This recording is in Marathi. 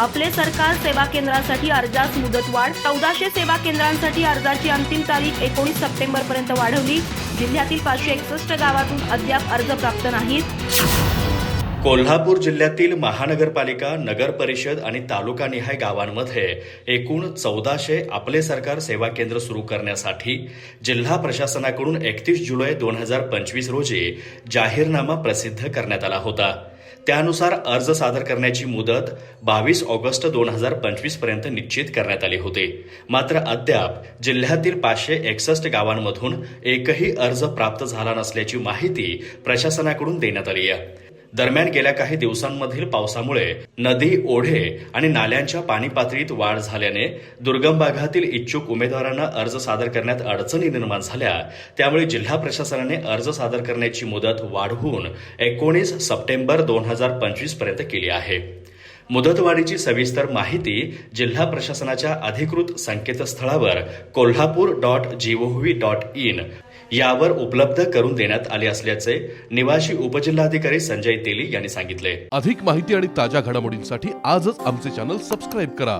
आपले सरकार सेवा केंद्रासाठी अर्जास मुदतवाढ. चौदाशे सेवा केंद्रांसाठी अर्जाची अंतिम तारीख एकोणीस सप्टेंबर पर्यंत वाढवली. जिल्ह्यातील पाचशे एकसष्ट गावातून अद्याप अर्ज प्राप्त नाहीत. कोल्हापूर जिल्ह्यातील महानगरपालिका नगर परिषद आणि तालुकानिहाय गावांमध्ये एकूण चौदाशे आपले सरकार सेवा केंद्र सुरू करण्यासाठी जिल्हा प्रशासनाकडून एकतीस जुलै दोन हजार पंचवीस रोजी जाहीरनामा प्रसिद्ध करण्यात आला होता. त्यानुसार अर्ज सादर करण्याची मुदत बावीस ऑगस्ट दोन हजार पंचवीसपर्यंत निश्चित करण्यात आली होती. मात्र अद्याप जिल्ह्यातील पाचशे एकसष्ट गावांमधून एकही अर्ज प्राप्त झाला नसल्याची माहिती प्रशासनाकडून देण्यात आली आहे. दरम्यान गेल्या काही दिवसांमधील पावसामुळे नदी ओढे आणि नाल्यांच्या पाणी पातळीत वाढ झाल्याने दुर्गम भागातील इच्छुक उमेदवारांना अर्ज सादर करण्यात अडचणी निर्माण झाल्या. त्यामुळे जिल्हा प्रशासनाने अर्ज सादर करण्याची मुदत वाढवून एकोणीस सप्टेंबर दोन हजार पंचवीसपर्यंत केली आहे. मुदतवाढीची सविस्तर माहिती जिल्हा प्रशासनाच्या अधिकृत संकेतस्थळावर Kolhapur dot G O V dot in यावर उपलब्ध करून देण्यात आले असल्याचे निवासी उपजिल्हाधिकारी संजय तेली यांनी सांगितले. अधिक माहिती आणि ताज्या घडामोडींसाठी आजच आमचे चॅनल सबस्क्राईब करा.